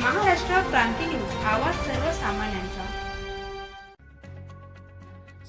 क्रांती news आवाज सर्वसामान्यांचा.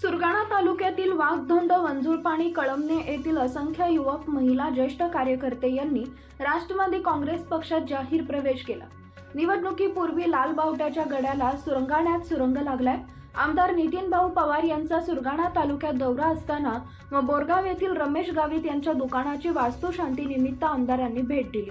सुरगाणा तालुक्यातील वाघधोंड वंजुळपाणी कळमने येथील असंख्य युवक महिला ज्येष्ठ कार्यकर्ते यांनी राष्ट्रवादी काँग्रेस पक्षात जाहीर प्रवेश केला. निवडणुकीपूर्वी लाल बावट्याच्या गड्याला सुरंगाण्यात सुरंग लागलाय. आमदार नितीन भाऊ पवार यांचा सुरगाणा तालुक्यात दौरा असताना व बोरगाव येथील रमेश गावित यांच्या दुकानाची वास्तुशांती निमित्त आमदारांनी भेट दिली.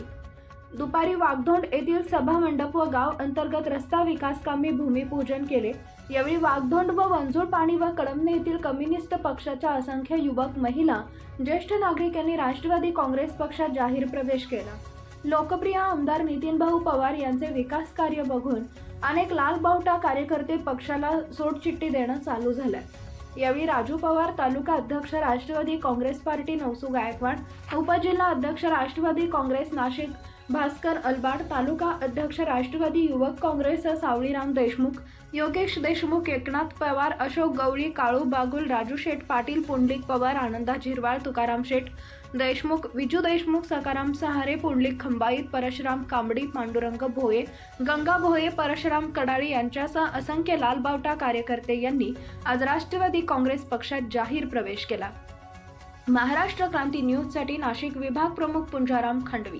दुपारी वाघधोंड येथील सभा मंडप व गाव अंतर्गत रस्ता विकास कामे भूमिपूजन केले. यावेळी वाघधोंड व वंजूर पाणी व कळमने येथील कम्युनिस्ट पक्षाच्या असंख्य युवक महिला ज्येष्ठ नागरिक यांनी राष्ट्रवादी काँग्रेस पक्षात जाहीर प्रवेश केला. लोकप्रिय आमदार नितीनभाऊ पवार यांचे विकास कार्य बघून अनेक लाल बावटा कार्यकर्ते पक्षाला सोडचिठ्ठी देणं चालू झालंय. यावेळी राजू पवार तालुका अध्यक्ष राष्ट्रवादी काँग्रेस पार्टी नवसू गायकवाड उपजिल्हा अध्यक्ष राष्ट्रवादी काँग्रेस नाशिक भास्कर अलबाड तालुका अध्यक्ष राष्ट्रवादी युवक काँग्रेस सावळीराम देशमुख योगेश देशमुख एकनाथ पवार अशोक गवळी काळू बागुल राजू शेठ पाटील पुंडलिक पवार आनंदा झिरवाळ तुकाराम शेठ देशमुख विजू देशमुख सकाराम सहारे पुंडलिक खंबाईत परशुराम कांबडी पांडुरंग भोये गंगा भोये परशुराम कडाळी यांच्यासह असंख्य लालबावटा कार्यकर्ते यांनी आज राष्ट्रवादी काँग्रेस पक्षात जाहीर प्रवेश केला. महाराष्ट्र क्रांती न्यूजसाठी नाशिक विभाग प्रमुख पुंजाराम खंडवी.